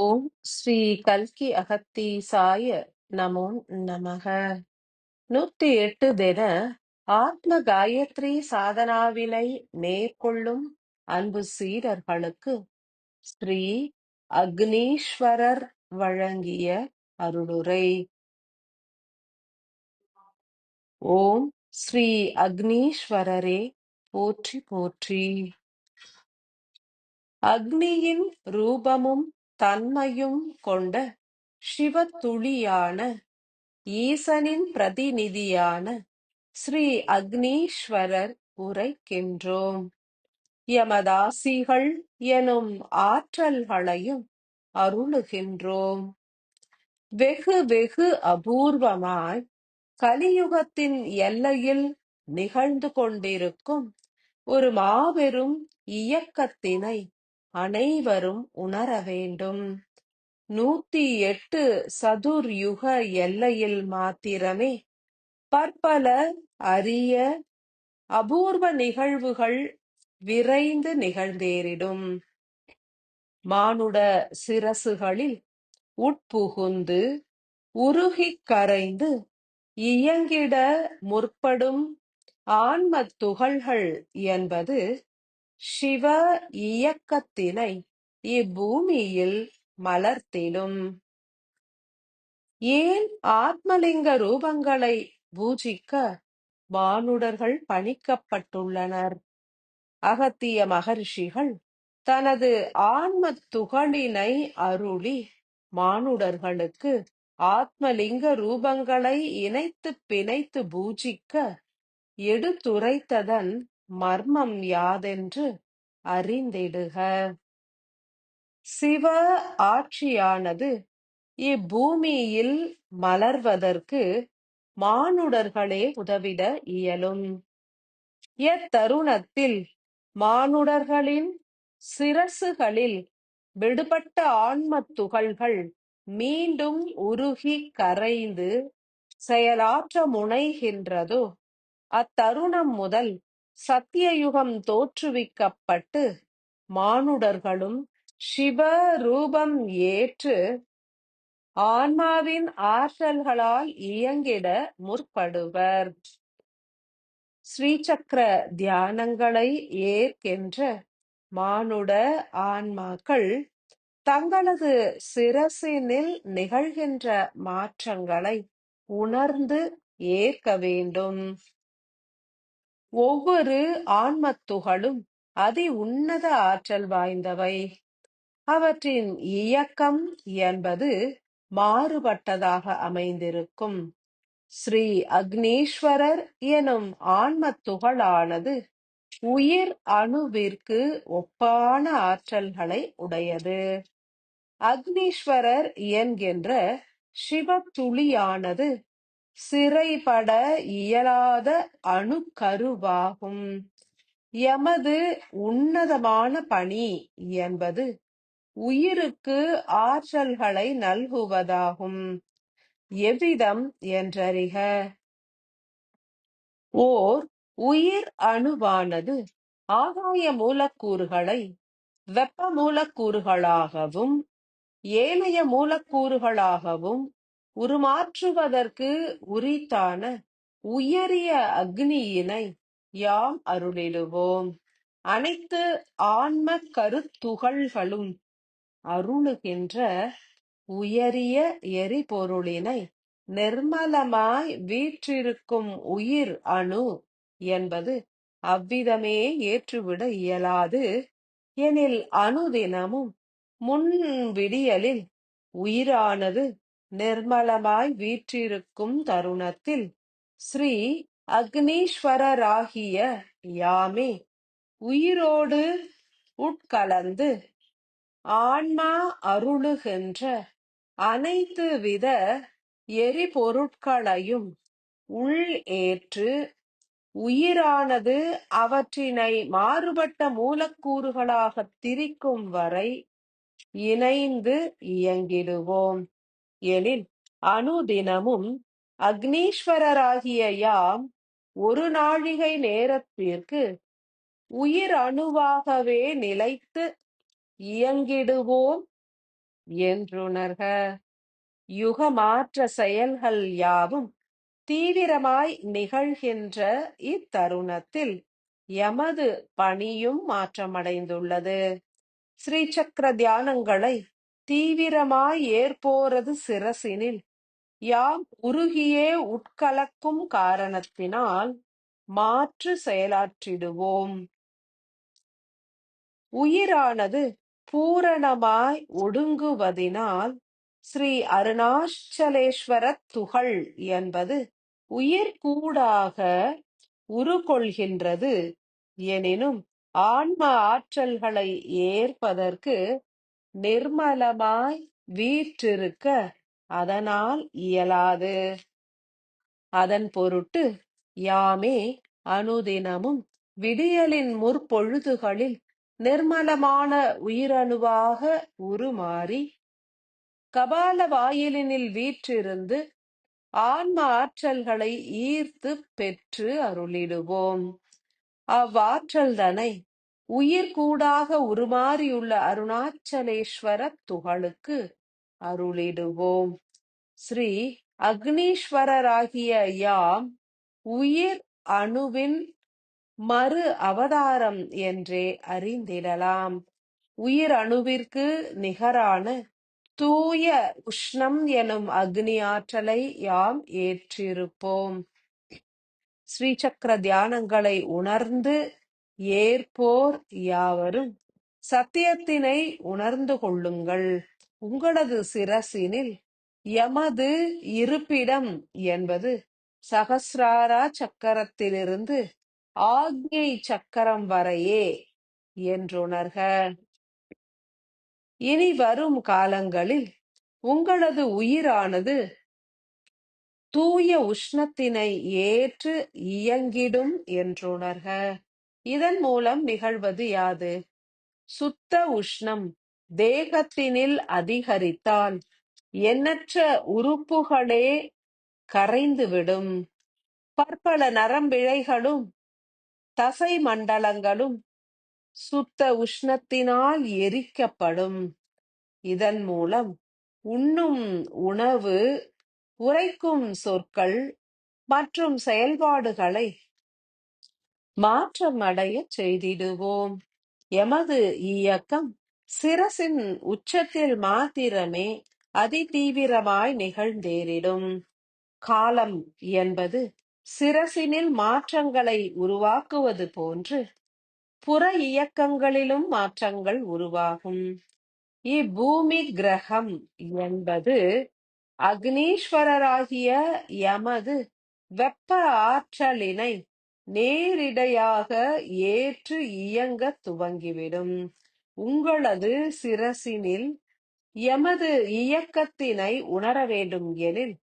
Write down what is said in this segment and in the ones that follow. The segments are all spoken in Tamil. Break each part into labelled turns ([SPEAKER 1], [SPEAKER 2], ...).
[SPEAKER 1] ஓம் ஸ்ரீ கல்கி அகத்தீசாய நமோ நமக. நூத்தி எட்டு தின ஆத்ம காயத்ரி சாதனாவினை மேற்கொள்ளும் அன்பு சீரர்களுக்கு ஸ்ரீ அக்னீஸ்வரர் வழங்கிய அருளுரை. ஓம் ஸ்ரீ அக்னீஸ்வரரே போற்றி போற்றி. அக்னியின் ரூபமும் தன்மையும் கொண்ட சிவத்துளியான ஈசனின் பிரதிநிதியான ஸ்ரீ அக்னீஸ்வரர் உரைக்கின்றோம். யமதாசிகள் எனும் ஆற்றல்களையும் அருளுகின்றோம். வெகு வெகு அபூர்வமாய் கலியுகத்தின் எல்லையில் நிகழ்ந்து கொண்டிருக்கும் ஒரு மாபெரும் இயக்கத்தினை அனைவரும் உணர வேண்டும். நூத்தி எட்டு சதுர்யுக எல்லையில் மாத்திரமே பற்பல அரிய அபூர்வ நிகழ்வுகள் விரைந்து நிகழ்ந்தேறிடும். மானுட சிரசுகளில் உட்புகுந்து உருகிக் கரைந்து இயங்கிட முற்படும் ஆன்மத் துகள்கள் என்பது சிவ இயக்கத்தினை இப்பூமியில் மலர்த்திடும். ஏன் ஆத்மலிங்க ரூபங்களை பூஜிக்க மானுடர்கள் பணிக்கப்பட்டுள்ளனர்? அகத்திய மகர்ஷிகள் தனது ஆன்ம துகளினை அருளி மானுடர்களுக்கு ஆத்மலிங்க ரூபங்களை இணைத்துப் பிணைத்து பூஜிக்க எடுத்துரைத்ததன் மர்மம் யாதென்று அறிந்திடுக. சிவ ஆட்சியானது இப்பூமியில் மலர்வதற்கு மானுடர்களே உதவிட இயலும். எத்தருணத்தில் மானுடர்களின் சிரசுகளில் விடுபட்ட ஆன்மத் துகள்கள் மீண்டும் உருகி கரைந்து செயலாற்ற முனைகின்றதோ அத்தருணம் முதல் சத்தியயுகம் தோற்றுவிக்கப்பட்டு மானுடர்களும் சிவ ரூபம் ஏற்று ஆன்மாவின் ஆற்றல்களால் இயங்கிட முற்படுவர். ஸ்ரீசக்கர தியானங்களை ஏற்கின்ற மானுட ஆன்மாக்கள் தங்களது சிரசினில் நிகழ்கின்ற மாற்றங்களை உணர்ந்து ஏற்க வேண்டும். ஒவ்வொரு ஆன்மத்துகளும் அதி உன்னத ஆற்றல் வாய்ந்தவை. அவற்றின் இயக்கம் என்பது மாறுபட்டதாக அமைந்திருக்கும். ஸ்ரீ அக்னீஸ்வரர் எனும் ஆன்மத்துகளானது உயிர் அணுவிற்கு ஒப்பான ஆற்றல்களை உடையது. அக்னீஸ்வரர் என்கின்ற சிவத்துளியானது சிறைபட இயலாத அணுக்கருவாகும். எமது உன்னதமான பணி என்பது உயிருக்கு ஆற்றல்களை நல்குவதாகும். எவ்விதம் என்றறிக. ஓர் உயிர் அணுவானது ஆகாய மூலக்கூறுகளை வெப்ப மூலக்கூறுகளாகவும் ஏனைய மூலக்கூறுகளாகவும் உருமாற்றுவதற்கு உரித்தான உயரிய அக்னியினை யாம் அருளிடுவோம். அனைத்து ஆன்ம கருத்துகள்களும் அருளுகின்ற உயரிய எரிபொருளினை நிர்மலமாய் வீற்றிருக்கும் உயிர் அணு என்பது அவ்விதமே ஏற்றுவிட இயலாது. எனில் அணுதினமும் முன் விடியலில் உயிரானது நிர்மலமாய் வீற்றிருக்கும் தருணத்தில் ஸ்ரீ அக்னீஸ்வரராகிய யாமே உயிரோடு உட்கலந்து ஆன்மா அருளுகின்ற அனைத்து வித எரிபொருட்களையும் உள் ஏற்று உயிரானது அவற்றினை மாறுபட்ட மூலக்கூறுகளாக திரிக்கும் வரை இணைந்து இயங்கிடுவோம். எனில் அனுதினமும் அக்னீஸ்வரராகிய யாம் ஒரு நாழிகை நேரத்திற்கு உயிர் அணுவாகவே நிலைத்து இயங்கிடுவோம் என்றுணர்க. யுகமாற்ற செயல்கள் யாவும் தீவிரமாய் நிகழ்கின்ற இத்தருணத்தில் எமது பணியும் மாற்றமடைந்துள்ளது. ஸ்ரீ சக்கர தியானங்களை தீவிரமாய் ஏற்போரது சிரசினில். யாம் உருகியே உட்கலக்கும் காரணத்தினால் மாற்று செயலாற்றிடுவோம். உயிரானது பூரணமாய் ஒடுங்குவதினால் ஸ்ரீ அருணாச்சலேஸ்வரத் துகள் என்பது உயிர் கூடாக உருகொள்கின்றது எனினும் ஆன்ம ஆற்றல்களை ஏற்பதற்கு நிர்மலமாய் வீற்றிருக்க அதனால் இயலாது. அதன் பொருட்டு யாமே அனுதினமும் விடியலின் முற்பொழுதுகளில் நிர்மலமான உயிரணுவாக உருமாறி கபால வாயிலினில் வீற்றிருந்து ஆன்ம ஆற்றல்களை ஈர்த்து பெற்று அருளிடுவோம். அவ்வாற்றல் தனை உயிர் கூடாக உருமாறியுள்ள அருணாச்சலேஸ்வர துகளுக்கு அருளிடுவோம். ஸ்ரீ அக்னீஸ்வரராகிய யாம் உயிர் அணுவின் மறு அவதாரம் என்றே அறிந்திடலாம். உயிர் அணுவிற்கு நிகரான தூய உஷ்ணம் எனும் அக்னி ஆற்றலை யாம் ஏற்றிருப்போம். ஸ்ரீ சக்கர தியானங்களை உணர்ந்து ஏற்போர் யாவரும் சத்தியத்தினை உணர்ந்து கொள்ளுங்கள். உங்களது சிரசினில் எமது இருப்பிடம் என்பது சகசிராரா சக்கரத்திலிருந்து ஆக்ஞை சக்கரம் வரையே என்றுணர்க. இனி வரும் காலங்களில் உங்களது உயிரானது தூய உஷ்ணத்தினை ஏற்று இயங்கிடும் என்றுணர்க. இதன் மூலம் நிகழ்வது யாது? சுத்த உஷ்ணம் தேகத்தினில் அதிகரித்தால் எண்ணற்ற உறுப்புகளே கரைந்துவிடும். பற்பல நரம்பிழைகளும் தசை மண்டலங்களும் சுத்த உஷ்ணத்தினால் எரிக்கப்படும். இதன் மூலம் உண்ணும் உணவு உரைக்கும் சொற்கள் மற்றும் செயல்பாடுகளை மாற்றமடையச் செய்திடுவோம். எமது இயக்கம் சிரசின் உச்சத்தில் மாத்திரமே அதிதீவிரமாய் நிகழ்ந்தேறிடும். காலம் என்பது சிரசினில் மாற்றங்களை உருவாக்குவது போன்று புற இயக்கங்களிலும் மாற்றங்கள் உருவாகும். இப்பூமி கிரகம் என்பது அக்னீஸ்வரராகிய எமது வெப்ப ஆற்றலினை நேரிடையாக ஏற்று இயங்க துவங்கிவிடும். உங்களது சிரசினில் எமது இயக்கத்தினை உணர வேண்டும் எனில்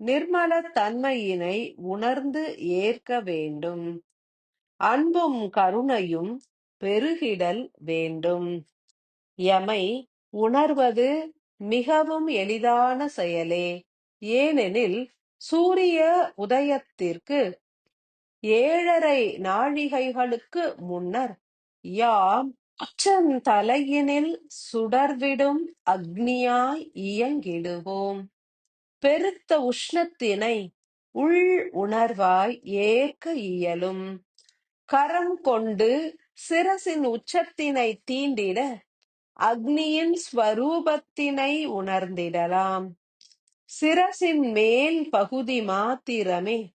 [SPEAKER 1] நிர்மல தன்மையினை உணர்ந்து ஏற்க வேண்டும். அன்பும் கருணையும் பெருகிடல் வேண்டும். எமை உணர்வது மிகவும் எளிதான செயலே. ஏனெனில் சூரிய உதயத்திற்கு ஏழரை நாழிகைகளுக்கு முன்னர் யாம் அச்சன் தலையினில் சுடர்விடும் அக்னியாய் இயங்கிடுவோம். பெருத்த உஷ்ணத்தினை உள் உணர்வாய் ஏற்க இயலும். கரம் கொண்டு சிரசின் உச்சத்தினை தீண்டிட அக்னியின் ஸ்வரூபத்தினை உணர்ந்திடலாம். சிரசின் மேல் பகுதி மாத்திரமே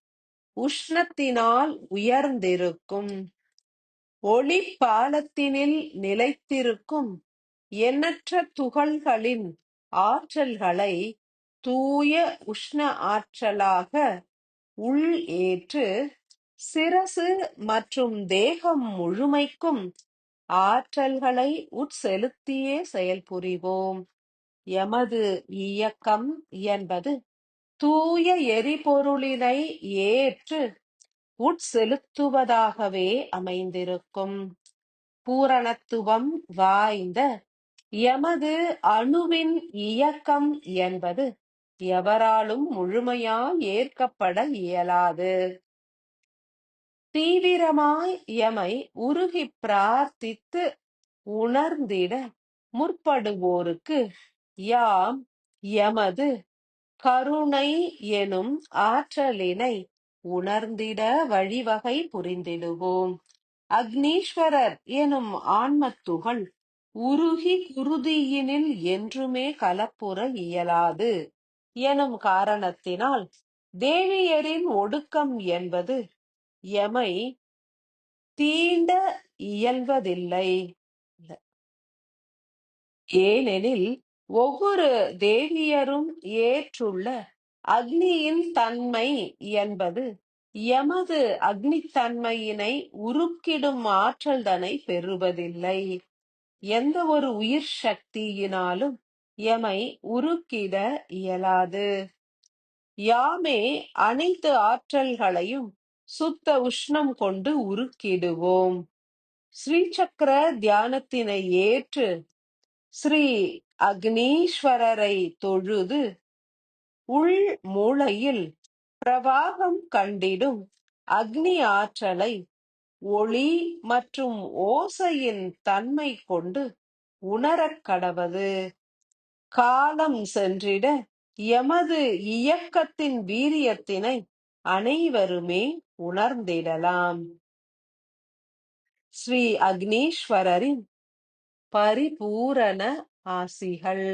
[SPEAKER 1] உஷ்ணத்தினால் உயர்ந்திருக்கும். ஒளி பாலத்தினில் நிலைத்திருக்கும். எண்ணற்ற துகள்களின் ஆற்றல்களை தூய உஷ்ண ஆற்றலாக உள் ஏற்று சிரசு மற்றும் தேகம் முழுமைக்கும் ஆற்றல்களை உட்செலுத்தியே செயல்புரிவோம். எமது இயக்கம் என்பது தூய எரிபொருளினை ஏற்று உட்செலுத்துவதாகவே அமைந்திருக்கும். பூரணத்துவம் வாய்ந்த எமது அணுவின் இயக்கம் என்பது எவராலும் முழுமையாய் ஏற்கப்பட இயலாது. தீவிரமாய் எமை உருகி பிரார்த்தித்து உணர்ந்திட முற்படுவோருக்கு யாம் எமது கருணை எனும் ஆற்றலினை உணர்ந்திட வழிவகை புரிந்திடுவோம். அக்னீஸ்வரர் எனும் ஆன்மத்துகள் உருகி குருதியினில் என்றுமே கலப்புற இயலாது. எனும் காரணத்தினால் தேவியரின் ஒடுக்கம் என்பது எமை தீண்ட இயல்வதில்லை. ஏனெனில் ஒவ்வொரு தேவியரும் ஏற்றுள்ள அக்னியின் தன்மை என்பது எமது அக்னித்தன்மையினை உருக்கிடும் ஆற்றல் தனை பெறுவதில்லை. எந்த ஒரு உயிர் சக்தியினாலும் எமை உருக்கிட இயலாது. யாமே அனைத்து ஆற்றல்களையும் சுத்த உஷ்ணம் கொண்டு உருக்கிடுவோம். ஸ்ரீ சக்கர தியானத்தினை ஏற்று ஸ்ரீ அக்னீஸ்வரரை தொழுது உள் மூளையில் பிரவாகம் கண்டிடும் அக்னி ஆற்றலை ஒளி மற்றும் ஓசையின் தன்மை கொண்டு உணரக் கடவது. காலம் சென்றிட எமது இயக்கத்தின் வீரியத்தினை அனைவருமே உணர்ந்திடலாம். ஸ்ரீ அக்னீஸ்வரரின் பரிபூரண ஆசிகள்